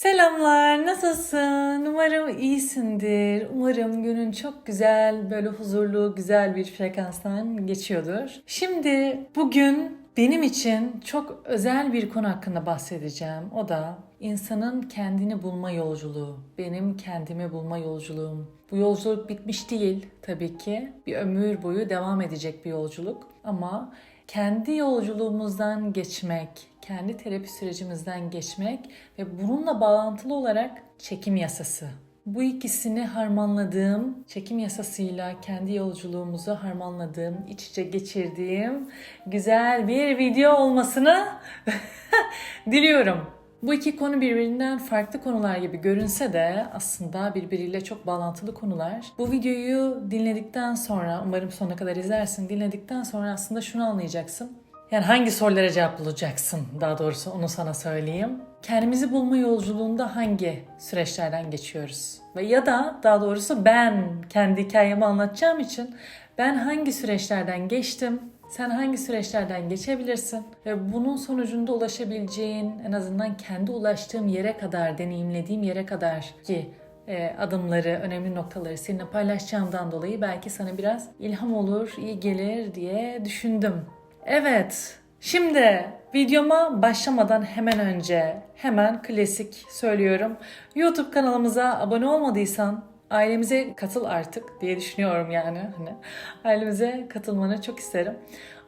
Selamlar, nasılsın? Umarım iyisindir. Umarım günün çok güzel, böyle huzurlu, güzel bir frekanstan geçiyordur. Şimdi bugün benim için çok özel bir konu hakkında bahsedeceğim. O da insanın kendini bulma yolculuğu. Benim kendimi bulma yolculuğum. Bu yolculuk bitmiş değil tabii ki. Bir ömür boyu devam edecek bir yolculuk. Ama kendi yolculuğumuzdan geçmek, kendi terapi sürecimizden geçmek ve bununla bağlantılı olarak çekim yasası. Bu ikisini harmanladığım, çekim yasasıyla kendi yolculuğumuzu harmanladığım, iç içe geçirdiğim güzel bir video olmasını diliyorum. Bu iki konu birbirinden farklı konular gibi görünse de aslında birbiriyle çok bağlantılı konular. Bu videoyu dinledikten sonra, umarım sonuna kadar izlersin, dinledikten sonra aslında şunu anlayacaksın. Yani hangi sorulara cevap bulacaksın daha doğrusu onu sana söyleyeyim. Kendimizi bulma yolculuğunda hangi süreçlerden geçiyoruz? Ve ya da daha doğrusu ben kendi hikayemi anlatacağım için ben hangi süreçlerden geçtim? Sen hangi süreçlerden geçebilirsin? Ve bunun sonucunda ulaşabileceğin en azından kendi ulaştığım yere kadar, deneyimlediğim yere kadar ki e, adımları, önemli noktaları seninle paylaşacağımdan dolayı belki sana biraz ilham olur, iyi gelir diye düşündüm. Evet, şimdi videoma başlamadan hemen önce hemen klasik söylüyorum. YouTube kanalımıza abone olmadıysan ailemize katıl artık diye düşünüyorum yani. Hani ailemize katılmanı çok isterim.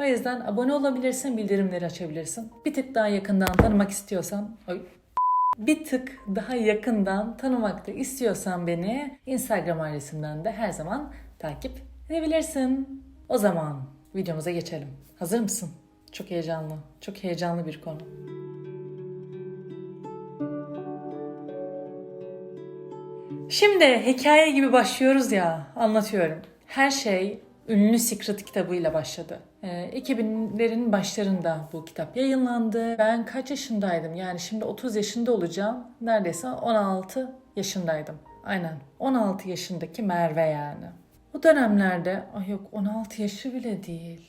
O yüzden abone olabilirsin, bildirimleri açabilirsin. Bir tık daha yakından tanımak istiyorsan, ay, bir tık daha yakından tanımak da istiyorsan beni Instagram ailesinden de her zaman takip edebilirsin. O zaman videomuza geçelim. Hazır mısın? Çok heyecanlı. Çok heyecanlı bir konu. Şimdi hikaye gibi başlıyoruz ya, anlatıyorum. Her şey ünlü Secret kitabıyla başladı. Ee, 2000'lerin başlarında bu kitap yayınlandı. Ben kaç yaşındaydım? Yani şimdi 30 yaşında olacağım. Neredeyse 16 yaşındaydım. Aynen. 16 yaşındaki Merve yani. O dönemlerde, ay yok 16 yaşı bile değil.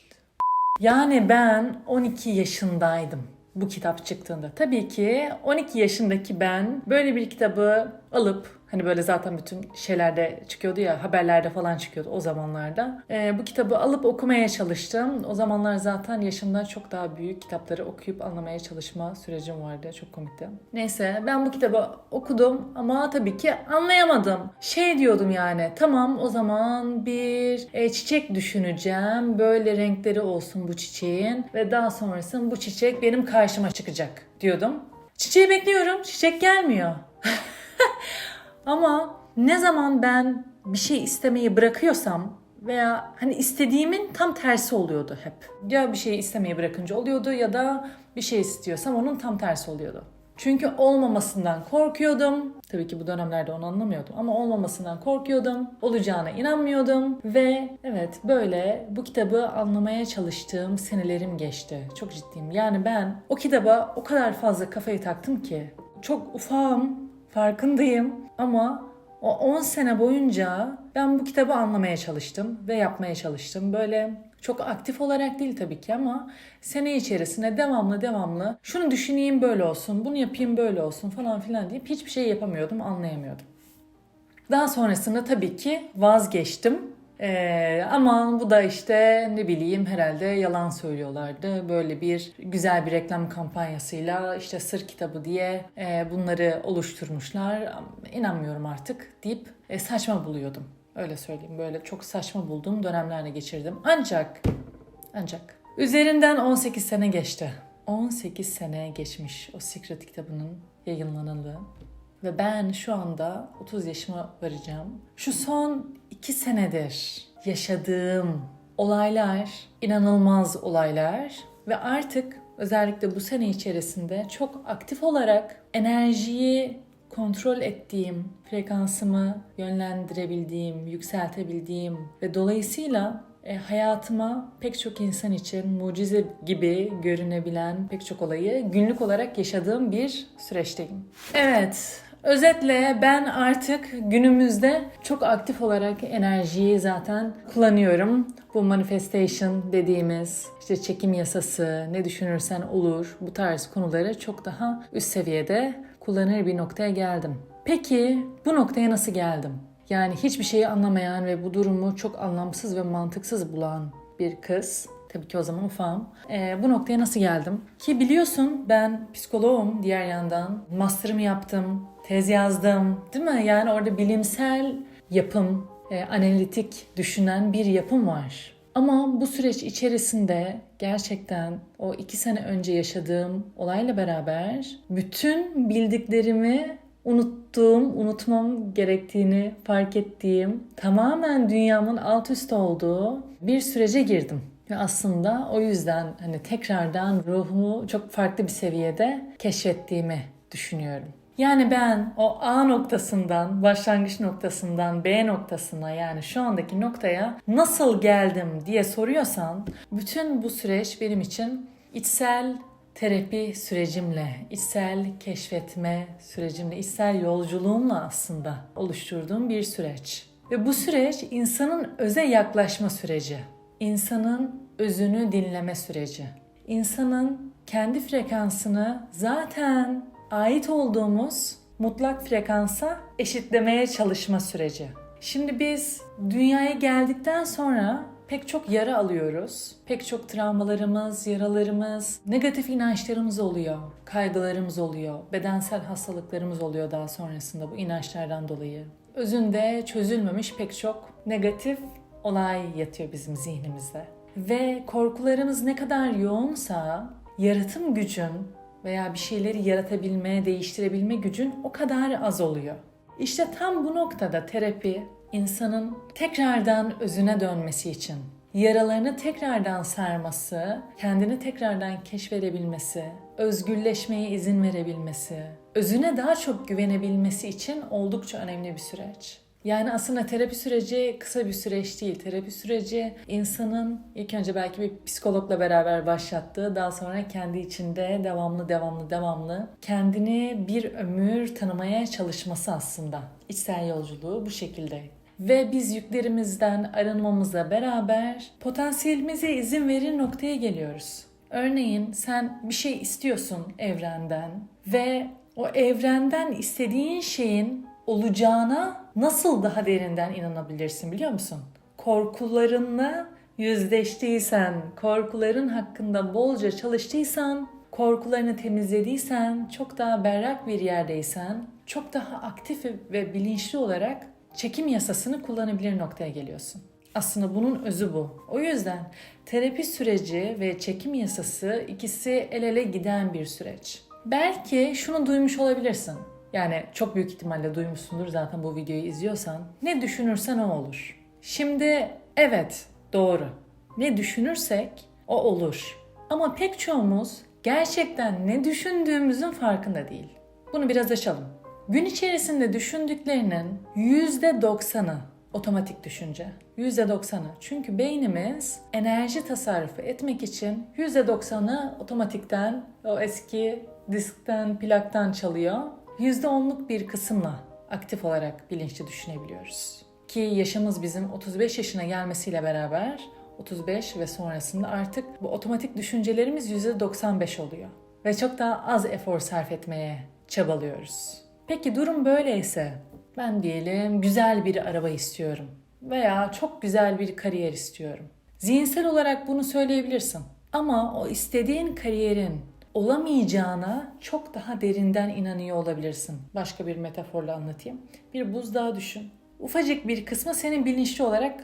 Yani ben 12 yaşındaydım bu kitap çıktığında. Tabii ki 12 yaşındaki ben böyle bir kitabı alıp hani böyle zaten bütün şeylerde çıkıyordu ya haberlerde falan çıkıyordu o zamanlarda. Ee, bu kitabı alıp okumaya çalıştım. O zamanlar zaten yaşımdan çok daha büyük kitapları okuyup anlamaya çalışma sürecim vardı. Çok komikti. Neyse ben bu kitabı okudum ama tabii ki anlayamadım. Şey diyordum yani tamam o zaman bir e, çiçek düşüneceğim. Böyle renkleri olsun bu çiçeğin ve daha sonrasında bu çiçek benim karşıma çıkacak diyordum. Çiçeği bekliyorum. Çiçek gelmiyor. Ama ne zaman ben bir şey istemeyi bırakıyorsam veya hani istediğimin tam tersi oluyordu hep. Ya bir şeyi istemeyi bırakınca oluyordu ya da bir şey istiyorsam onun tam tersi oluyordu. Çünkü olmamasından korkuyordum. Tabii ki bu dönemlerde onu anlamıyordum ama olmamasından korkuyordum. Olacağına inanmıyordum ve evet böyle bu kitabı anlamaya çalıştığım senelerim geçti. Çok ciddiyim. Yani ben o kitaba o kadar fazla kafayı taktım ki çok ufağım, farkındayım ama o 10 sene boyunca ben bu kitabı anlamaya çalıştım ve yapmaya çalıştım. Böyle çok aktif olarak değil tabii ki ama sene içerisinde devamlı devamlı şunu düşüneyim böyle olsun, bunu yapayım böyle olsun falan filan deyip hiçbir şey yapamıyordum, anlayamıyordum. Daha sonrasında tabii ki vazgeçtim. Ee, aman bu da işte ne bileyim herhalde yalan söylüyorlardı. Böyle bir güzel bir reklam kampanyasıyla işte sır kitabı diye e, bunları oluşturmuşlar. İnanmıyorum artık deyip e, saçma buluyordum. Öyle söyleyeyim böyle çok saçma bulduğum dönemlerde geçirdim. Ancak ancak üzerinden 18 sene geçti. 18 sene geçmiş o Secret kitabının yayınlanalı. Ve ben şu anda 30 yaşıma varacağım. Şu son 2 senedir yaşadığım olaylar, inanılmaz olaylar ve artık özellikle bu sene içerisinde çok aktif olarak enerjiyi kontrol ettiğim, frekansımı yönlendirebildiğim, yükseltebildiğim ve dolayısıyla e, hayatıma pek çok insan için mucize gibi görünebilen pek çok olayı günlük olarak yaşadığım bir süreçteyim. Evet, Özetle ben artık günümüzde çok aktif olarak enerjiyi zaten kullanıyorum. Bu manifestation dediğimiz işte çekim yasası, ne düşünürsen olur bu tarz konuları çok daha üst seviyede kullanır bir noktaya geldim. Peki bu noktaya nasıl geldim? Yani hiçbir şeyi anlamayan ve bu durumu çok anlamsız ve mantıksız bulan bir kız. Tabii ki o zaman ufağım. Ee, bu noktaya nasıl geldim? Ki biliyorsun ben psikoloğum diğer yandan. Master'ımı yaptım, tez yazdım. Değil mi? Yani orada bilimsel yapım, e, analitik düşünen bir yapım var. Ama bu süreç içerisinde gerçekten o iki sene önce yaşadığım olayla beraber bütün bildiklerimi unuttuğum, unutmam gerektiğini fark ettiğim, tamamen dünyamın alt üst olduğu bir sürece girdim. Ve aslında o yüzden hani tekrardan ruhumu çok farklı bir seviyede keşfettiğimi düşünüyorum. Yani ben o A noktasından, başlangıç noktasından B noktasına yani şu andaki noktaya nasıl geldim diye soruyorsan bütün bu süreç benim için içsel terapi sürecimle, içsel keşfetme sürecimle, içsel yolculuğumla aslında oluşturduğum bir süreç. Ve bu süreç insanın öze yaklaşma süreci. İnsanın özünü dinleme süreci. İnsanın kendi frekansını zaten ait olduğumuz mutlak frekansa eşitlemeye çalışma süreci. Şimdi biz dünyaya geldikten sonra pek çok yara alıyoruz. Pek çok travmalarımız, yaralarımız, negatif inançlarımız oluyor, kaygılarımız oluyor, bedensel hastalıklarımız oluyor daha sonrasında bu inançlardan dolayı. Özünde çözülmemiş pek çok negatif olay yatıyor bizim zihnimizde. Ve korkularımız ne kadar yoğunsa yaratım gücün veya bir şeyleri yaratabilme, değiştirebilme gücün o kadar az oluyor. İşte tam bu noktada terapi insanın tekrardan özüne dönmesi için, yaralarını tekrardan sarması, kendini tekrardan keşfedebilmesi, özgürleşmeye izin verebilmesi, özüne daha çok güvenebilmesi için oldukça önemli bir süreç. Yani aslında terapi süreci kısa bir süreç değil. Terapi süreci insanın ilk önce belki bir psikologla beraber başlattığı, daha sonra kendi içinde devamlı devamlı devamlı kendini bir ömür tanımaya çalışması aslında. İçsel yolculuğu bu şekilde. Ve biz yüklerimizden arınmamızla beraber potansiyelimize izin verir noktaya geliyoruz. Örneğin sen bir şey istiyorsun evrenden ve o evrenden istediğin şeyin olacağına nasıl daha derinden inanabilirsin biliyor musun? Korkularınla yüzleştiysen, korkuların hakkında bolca çalıştıysan, korkularını temizlediysen, çok daha berrak bir yerdeysen, çok daha aktif ve bilinçli olarak çekim yasasını kullanabilir noktaya geliyorsun. Aslında bunun özü bu. O yüzden terapi süreci ve çekim yasası ikisi el ele giden bir süreç. Belki şunu duymuş olabilirsin. Yani çok büyük ihtimalle duymuşsundur zaten bu videoyu izliyorsan. Ne düşünürsen o olur. Şimdi evet doğru. Ne düşünürsek o olur. Ama pek çoğumuz gerçekten ne düşündüğümüzün farkında değil. Bunu biraz açalım. Gün içerisinde düşündüklerinin %90'ı otomatik düşünce. %90'ı. Çünkü beynimiz enerji tasarrufu etmek için %90'ı otomatikten o eski diskten, plaktan çalıyor %10'luk bir kısımla aktif olarak bilinçli düşünebiliyoruz. Ki yaşımız bizim 35 yaşına gelmesiyle beraber 35 ve sonrasında artık bu otomatik düşüncelerimiz %95 oluyor. Ve çok daha az efor sarf etmeye çabalıyoruz. Peki durum böyleyse ben diyelim güzel bir araba istiyorum veya çok güzel bir kariyer istiyorum. Zihinsel olarak bunu söyleyebilirsin. Ama o istediğin kariyerin olamayacağına çok daha derinden inanıyor olabilirsin. Başka bir metaforla anlatayım. Bir buzdağı düşün. Ufacık bir kısmı senin bilinçli olarak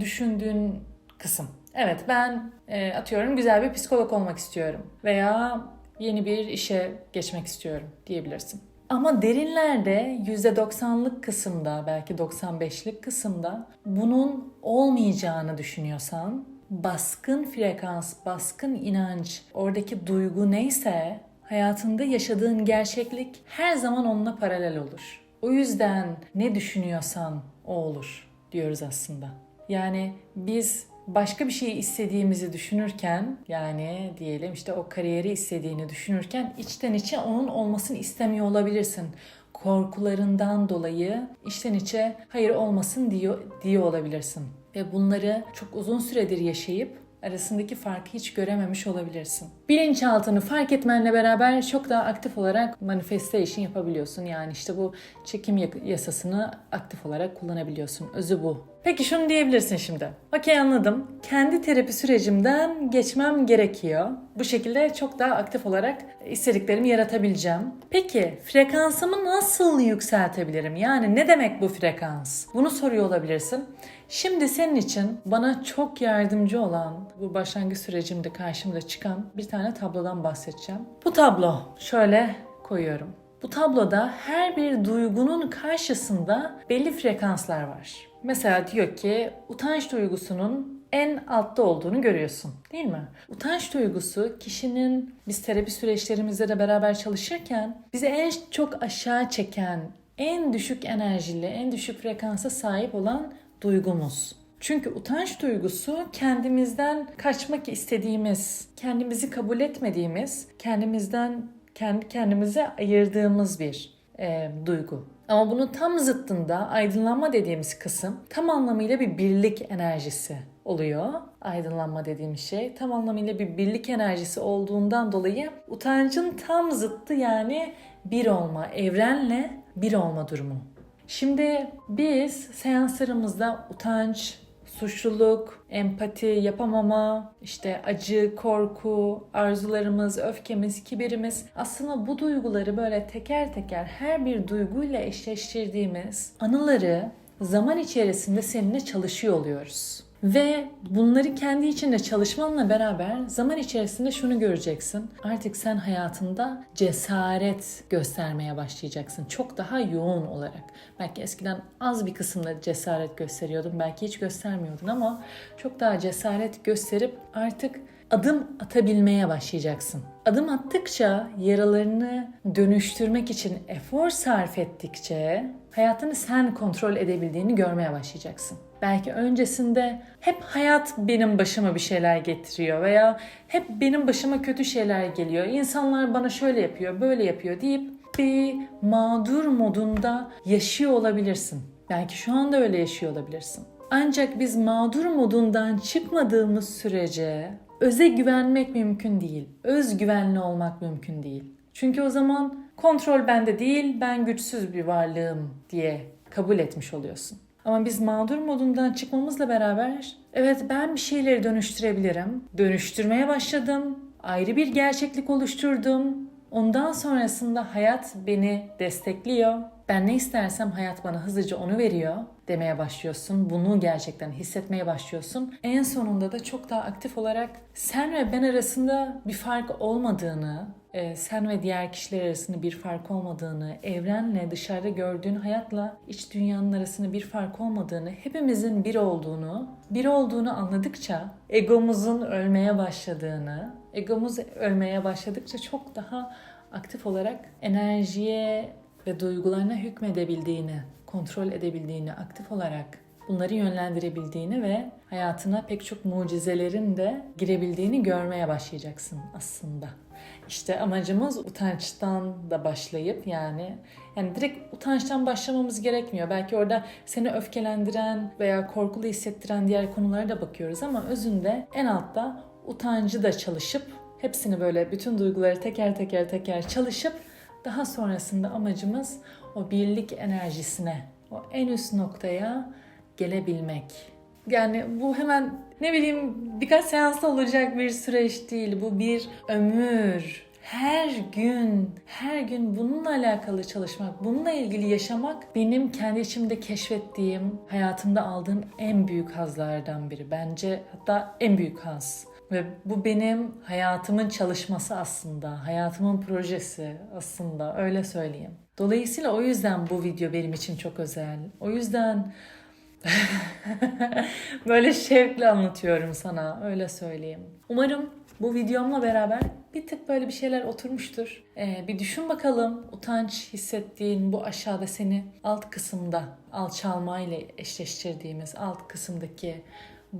düşündüğün kısım. Evet ben e, atıyorum güzel bir psikolog olmak istiyorum veya yeni bir işe geçmek istiyorum diyebilirsin. Ama derinlerde %90'lık kısımda belki 95'lik kısımda bunun olmayacağını düşünüyorsan baskın frekans, baskın inanç, oradaki duygu neyse hayatında yaşadığın gerçeklik her zaman onunla paralel olur. O yüzden ne düşünüyorsan o olur diyoruz aslında. Yani biz başka bir şeyi istediğimizi düşünürken yani diyelim işte o kariyeri istediğini düşünürken içten içe onun olmasını istemiyor olabilirsin. Korkularından dolayı içten içe hayır olmasın diyor, diyor olabilirsin ve bunları çok uzun süredir yaşayıp arasındaki farkı hiç görememiş olabilirsin. Bilinçaltını fark etmenle beraber çok daha aktif olarak manifestation yapabiliyorsun. Yani işte bu çekim yasasını aktif olarak kullanabiliyorsun. Özü bu. Peki şunu diyebilirsin şimdi. Okey anladım. Kendi terapi sürecimden geçmem gerekiyor. Bu şekilde çok daha aktif olarak istediklerimi yaratabileceğim. Peki frekansımı nasıl yükseltebilirim? Yani ne demek bu frekans? Bunu soruyor olabilirsin. Şimdi senin için bana çok yardımcı olan bu başlangıç sürecimde karşımda çıkan bir tane tablodan bahsedeceğim. Bu tablo şöyle koyuyorum. Bu tabloda her bir duygunun karşısında belli frekanslar var. Mesela diyor ki utanç duygusunun en altta olduğunu görüyorsun değil mi? Utanç duygusu kişinin biz terapi süreçlerimizde de beraber çalışırken bizi en çok aşağı çeken, en düşük enerjili, en düşük frekansa sahip olan duygumuz. Çünkü utanç duygusu kendimizden kaçmak istediğimiz, kendimizi kabul etmediğimiz, kendimizden kendi kendimize ayırdığımız bir e, duygu. Ama bunun tam zıttında aydınlanma dediğimiz kısım tam anlamıyla bir birlik enerjisi oluyor. Aydınlanma dediğim şey tam anlamıyla bir birlik enerjisi olduğundan dolayı utancın tam zıttı yani bir olma, evrenle bir olma durumu. Şimdi biz seanslarımızda utanç, suçluluk, empati, yapamama, işte acı, korku, arzularımız, öfkemiz, kibirimiz aslında bu duyguları böyle teker teker her bir duyguyla eşleştirdiğimiz anıları zaman içerisinde seninle çalışıyor oluyoruz. Ve bunları kendi içinde çalışmanla beraber zaman içerisinde şunu göreceksin. Artık sen hayatında cesaret göstermeye başlayacaksın. Çok daha yoğun olarak. Belki eskiden az bir kısımda cesaret gösteriyordun. Belki hiç göstermiyordun ama çok daha cesaret gösterip artık adım atabilmeye başlayacaksın. Adım attıkça yaralarını dönüştürmek için efor sarf ettikçe hayatını sen kontrol edebildiğini görmeye başlayacaksın. Belki öncesinde hep hayat benim başıma bir şeyler getiriyor veya hep benim başıma kötü şeyler geliyor. İnsanlar bana şöyle yapıyor, böyle yapıyor deyip bir mağdur modunda yaşıyor olabilirsin. Belki şu anda öyle yaşıyor olabilirsin. Ancak biz mağdur modundan çıkmadığımız sürece öze güvenmek mümkün değil. Özgüvenli olmak mümkün değil. Çünkü o zaman kontrol bende değil, ben güçsüz bir varlığım diye kabul etmiş oluyorsun. Ama biz mağdur modundan çıkmamızla beraber evet ben bir şeyleri dönüştürebilirim. Dönüştürmeye başladım. Ayrı bir gerçeklik oluşturdum. Ondan sonrasında hayat beni destekliyor. Ben ne istersem hayat bana hızlıca onu veriyor demeye başlıyorsun. Bunu gerçekten hissetmeye başlıyorsun. En sonunda da çok daha aktif olarak sen ve ben arasında bir fark olmadığını, e, sen ve diğer kişiler arasında bir fark olmadığını, evrenle dışarıda gördüğün hayatla iç dünyanın arasında bir fark olmadığını, hepimizin bir olduğunu, bir olduğunu anladıkça egomuzun ölmeye başladığını, egomuz ölmeye başladıkça çok daha aktif olarak enerjiye ve duygularına hükmedebildiğini, kontrol edebildiğini, aktif olarak bunları yönlendirebildiğini ve hayatına pek çok mucizelerin de girebildiğini görmeye başlayacaksın aslında. İşte amacımız utançtan da başlayıp yani yani direkt utançtan başlamamız gerekmiyor. Belki orada seni öfkelendiren veya korkulu hissettiren diğer konulara da bakıyoruz ama özünde en altta utancı da çalışıp hepsini böyle bütün duyguları teker teker teker çalışıp daha sonrasında amacımız o birlik enerjisine, o en üst noktaya gelebilmek. Yani bu hemen ne bileyim birkaç seansta olacak bir süreç değil. Bu bir ömür. Her gün, her gün bununla alakalı çalışmak, bununla ilgili yaşamak benim kendi içimde keşfettiğim, hayatımda aldığım en büyük hazlardan biri. Bence hatta en büyük haz. Ve bu benim hayatımın çalışması aslında, hayatımın projesi aslında öyle söyleyeyim. Dolayısıyla o yüzden bu video benim için çok özel. O yüzden böyle şevkle anlatıyorum sana öyle söyleyeyim. Umarım bu videomla beraber bir tık böyle bir şeyler oturmuştur. Ee, bir düşün bakalım utanç hissettiğin bu aşağıda seni alt kısımda alçalmayla eşleştirdiğimiz alt kısımdaki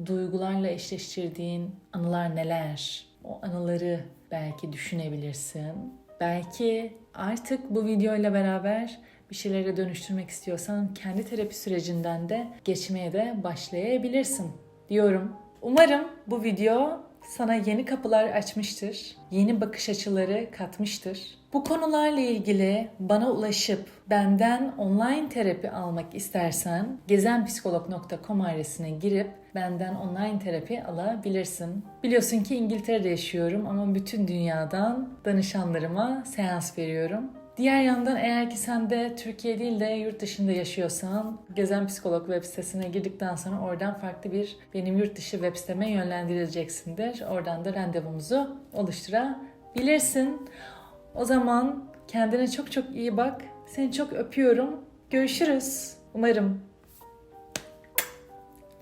duygularla eşleştirdiğin anılar neler? O anıları belki düşünebilirsin. Belki artık bu videoyla beraber bir şeylere dönüştürmek istiyorsan kendi terapi sürecinden de geçmeye de başlayabilirsin diyorum. Umarım bu video sana yeni kapılar açmıştır, yeni bakış açıları katmıştır. Bu konularla ilgili bana ulaşıp benden online terapi almak istersen gezenpsikolog.com adresine girip benden online terapi alabilirsin. Biliyorsun ki İngiltere'de yaşıyorum ama bütün dünyadan danışanlarıma seans veriyorum. Diğer yandan eğer ki sen de Türkiye değil de yurt dışında yaşıyorsan Gezen Psikolog web sitesine girdikten sonra oradan farklı bir benim yurt dışı web siteme yönlendirileceksindir. Oradan da randevumuzu oluşturabilirsin. O zaman kendine çok çok iyi bak. Seni çok öpüyorum. Görüşürüz. Umarım.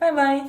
Bay bay.